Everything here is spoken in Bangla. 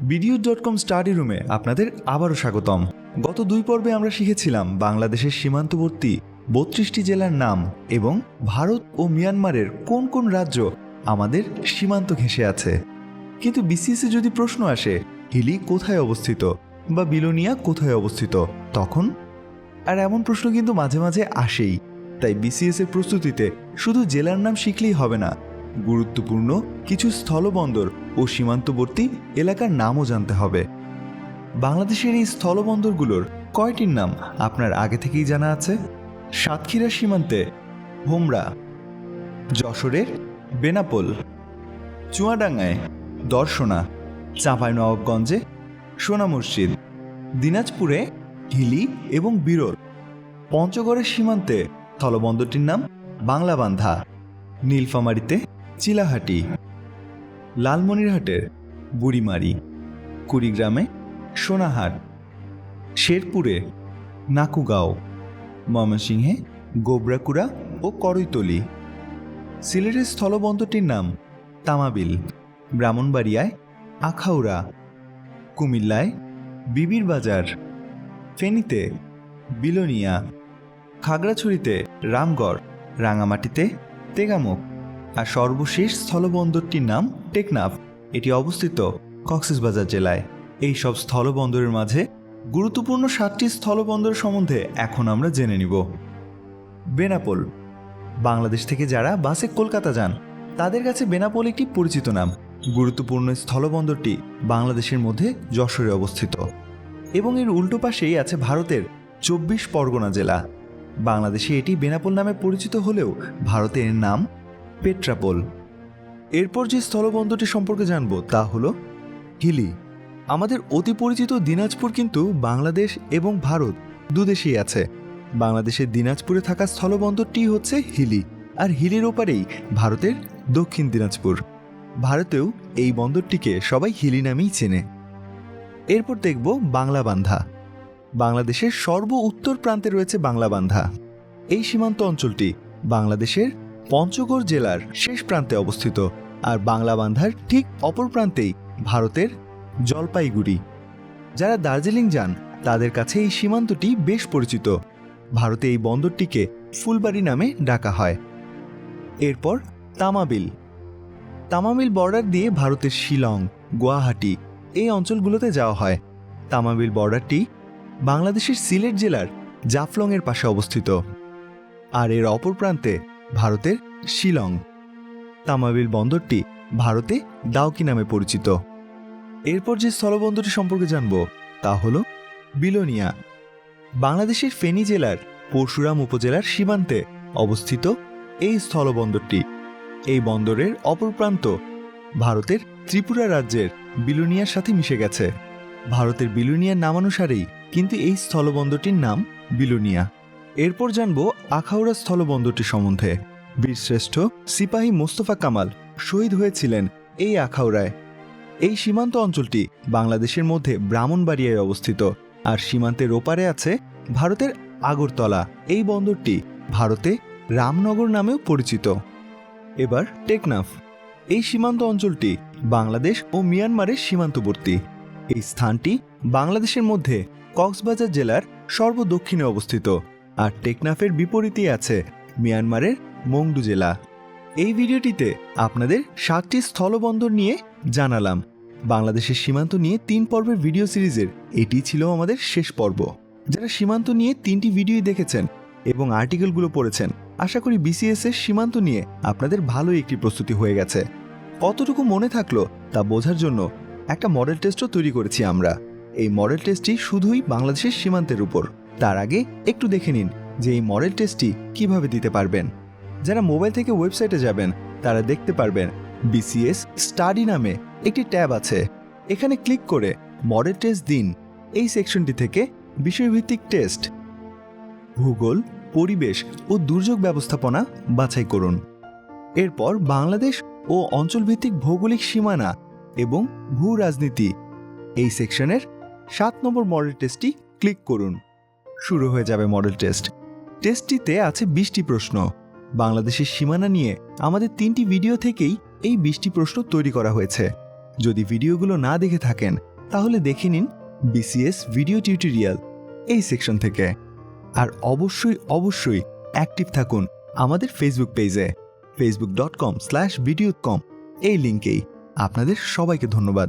বিডিও ডট কম স্টাডি রুমে আপনাদের আবারও স্বাগতম। গত দুই পর্বে আমরা শিখেছিলাম বাংলাদেশের সীমান্তবর্তী বত্রিশটি জেলার নাম এবং ভারত ও মিয়ানমারের কোন কোন রাজ্য আমাদের সীমান্ত ঘেঁষে আছে। কিন্তু বিসিএসে যদি প্রশ্ন আসে, হিলি কোথায় অবস্থিত বা বিলোনিয়া কোথায় অবস্থিত, তখন আর এমন প্রশ্ন কিন্তু মাঝে মাঝে আসেই। তাই বিসিএস এর প্রস্তুতিতে শুধু জেলার নাম শিখলেই হবে না গুরুত্বপূর্ণ কিছু স্থলবন্দর ও সীমান্তবর্তী এলাকার নামও জানতে হবে। বাংলাদেশের এই স্থলবন্দরগুলোর কয়টির নাম আপনার আগে থেকেই জানা আছে? সাতক্ষীরা সীমান্তে, হোমরা, যশোরের বেনাপোল, চুয়াডাঙ্গায় দর্শনা, চাঁপাইনবাবগঞ্জে সোনা মসজিদ, দিনাজপুরে হিলি এবং বিরল পঞ্চগড়ের সীমান্তে স্থলবন্দরটির নাম বাংলাবান্ধা। নীলফামারীতে চিলাহাটি, লালমনিরহাটের বুড়িমারি, কুড়িগ্রামে সোনাহাট, শেরপুরে নাকুগাঁও, ময়মনসিংহে গোবরাকুড়া ও করৈতলি। সিলেটের স্থলবন্দরটির নাম তামাবিল, ব্রাহ্মণবাড়িয়ায় আখাউড়া, কুমিল্লায় বিবির বাজার ফেনীতে বিলোনিয়া, খাগড়াছড়িতে রামগড়, রাঙামাটিতে তেগামুখ। আর সর্বশেষ স্থলবন্দরটির নাম টেকনাফ। এটি অবস্থিত কক্সবাজার জেলায়। এই সব স্থলবন্দরের মাঝে গুরুত্বপূর্ণ সাতটি স্থলবন্দর সম্বন্ধে এখন আমরা জেনে নিব। বেনাপোল। বাংলাদেশ থেকে যারা বাসে কলকাতা যান, তাদের কাছে বেনাপোল একটি পরিচিত নাম। গুরুত্বপূর্ণ স্থলবন্দরটি বাংলাদেশের মধ্যে যশোরে অবস্থিত। এবং এর উল্টো পাশেই আছে ভারতের চব্বিশ পরগনা জেলা। বাংলাদেশে এটি বেনাপোল নামে পরিচিত হলেও ভারতে এর নাম পেট্রাপোল। এরপর যে স্থলবন্দরটি সম্পর্কে জানব তা হল হিলি। আমাদের অতি পরিচিত দিনাজপুর কিন্তু বাংলাদেশ এবং ভারত দুদেশেই আছে। বাংলাদেশের দিনাজপুরে থাকা স্থলবন্দরটি হচ্ছে হিলি আর হিলির ওপারেই ভারতের দক্ষিণ দিনাজপুর। ভারতেও এই বন্দরটিকে সবাই হিলি নামেই চেনে। এরপর দেখব বাংলাবান্ধা। বাংলাদেশের সর্ব উত্তর প্রান্তে রয়েছে বাংলাবান্ধা। এই সীমান্ত অঞ্চলটি বাংলাদেশের পঞ্চগড় জেলার শেষ প্রান্তে অবস্থিত আর বাংলাবান্ধার ঠিক অপর প্রান্তেই ভারতের জলপাইগুড়ি। যারা দার্জিলিং যান, তাদের কাছে এই সীমান্তটি বেশ পরিচিত। ভারতে এই বন্দরটিকে ফুলবাড়ি নামে ডাকা হয়। এরপর তামাবিল। তামাবিল বর্ডার দিয়ে ভারতের শিলং, গুয়াহাটি এই অঞ্চলগুলোতে যাওয়া হয়। তামাবিল বর্ডারটি বাংলাদেশের সিলেট জেলার জাফলংয়ের পাশে অবস্থিত। আর এর অপর প্রান্তে ভারতের শিলং। তামাবিল বন্দরটি ভারতে দাউকি নামে পরিচিত। এরপর যে স্থলবন্দরটি সম্পর্কে জানব, তা হল বিলোনিয়া। বাংলাদেশের ফেনী জেলার পরশুরাম উপজেলার সীমান্তে অবস্থিত এই স্থলবন্দরটি। এই বন্দরের অপর প্রান্ত ভারতের ত্রিপুরা রাজ্যের বিলোনিয়ার সাথে মিশে গেছে। ভারতের বিলোনিয়ার নামানুসারেই কিন্তু এই স্থলবন্দরটির নাম বিলোনিয়া। এরপর জানব আখাউড়া স্থলবন্দরটি সম্বন্ধে। বীরশ্রেষ্ঠ সিপাহী মোস্তফা কামাল শহীদ হয়েছিলেন এই আখাউড়ায়। এই সীমান্ত অঞ্চলটি বাংলাদেশের মধ্যে ব্রাহ্মণবাড়িয়ায় অবস্থিত আর সীমান্তের ওপারে আছে ভারতের আগরতলা। এই বন্দরটি ভারতে রামনগর নামেও পরিচিত। এবার টেকনাফ। এই সীমান্ত অঞ্চলটি বাংলাদেশ ও মিয়ানমারের সীমান্তবর্তী। এই স্থানটি বাংলাদেশের মধ্যে কক্সবাজার জেলার সর্বদক্ষিণে অবস্থিত। আর টেকনাফের বিপরীতে আছে মিয়ানমারের মংডু জেলা। এই ভিডিওটিতে আপনাদের সাতটি স্থলবন্দর নিয়ে জানালাম। বাংলাদেশের সীমান্ত নিয়ে তিন পর্বের ভিডিও সিরিজের এটি ছিল আমাদের শেষ পর্ব। যারা সীমান্ত নিয়ে তিনটি ভিডিওই দেখেছেন এবং আর্টিকেলগুলো পড়েছেন, আশা করি বিসিএস এর সীমান্ত নিয়ে আপনাদের ভালোই একটি প্রস্তুতি হয়ে গেছে। কতটুকু মনে থাকল তা বোঝার জন্য একটা মডেল টেস্টও তৈরি করেছি আমরা। এই মডেল টেস্টটি শুধুই বাংলাদেশের সীমান্তের উপর। তার আগে একটু দেখে নিন যে এই মডেল টেস্টটি কীভাবে দিতে পারবেন। যারা মোবাইল থেকে ওয়েবসাইটে যাবেন, তারা দেখতে পারবেন বিসিএস স্টাডি নামে একটি ট্যাব আছে। এখানে ক্লিক করে মডেল টেস্ট দিন। এই সেকশনটি থেকে বিষয়ভিত্তিক টেস্ট, ভূগোল, পরিবেশ ও দুর্যোগ ব্যবস্থাপনা বাছাই করুন। এরপর বাংলাদেশ ও অঞ্চলভিত্তিক ভৌগোলিক সীমানা এবং ভূ রাজনীতি এই সেকশনের সাত নম্বর মডেল টেস্টটি ক্লিক করুন। শুরু হয়ে যাবে মডেল টেস্ট টেস্টটিতে আছে বিশটি প্রশ্ন। বাংলাদেশের সীমানা নিয়ে আমাদের তিনটি ভিডিও থেকেই এই বিশটি প্রশ্ন তৈরি করা হয়েছে। যদি ভিডিওগুলো না দেখে থাকেন, তাহলে দেখে নিন বিসিএস ভিডিও টিউটোরিয়াল এই সেকশন থেকে। আর অবশ্যই অবশ্যই অ্যাক্টিভ থাকুন আমাদের ফেসবুক পেজে Facebook dot com slash video com এই লিঙ্কেই আপনাদের সবাইকে ধন্যবাদ।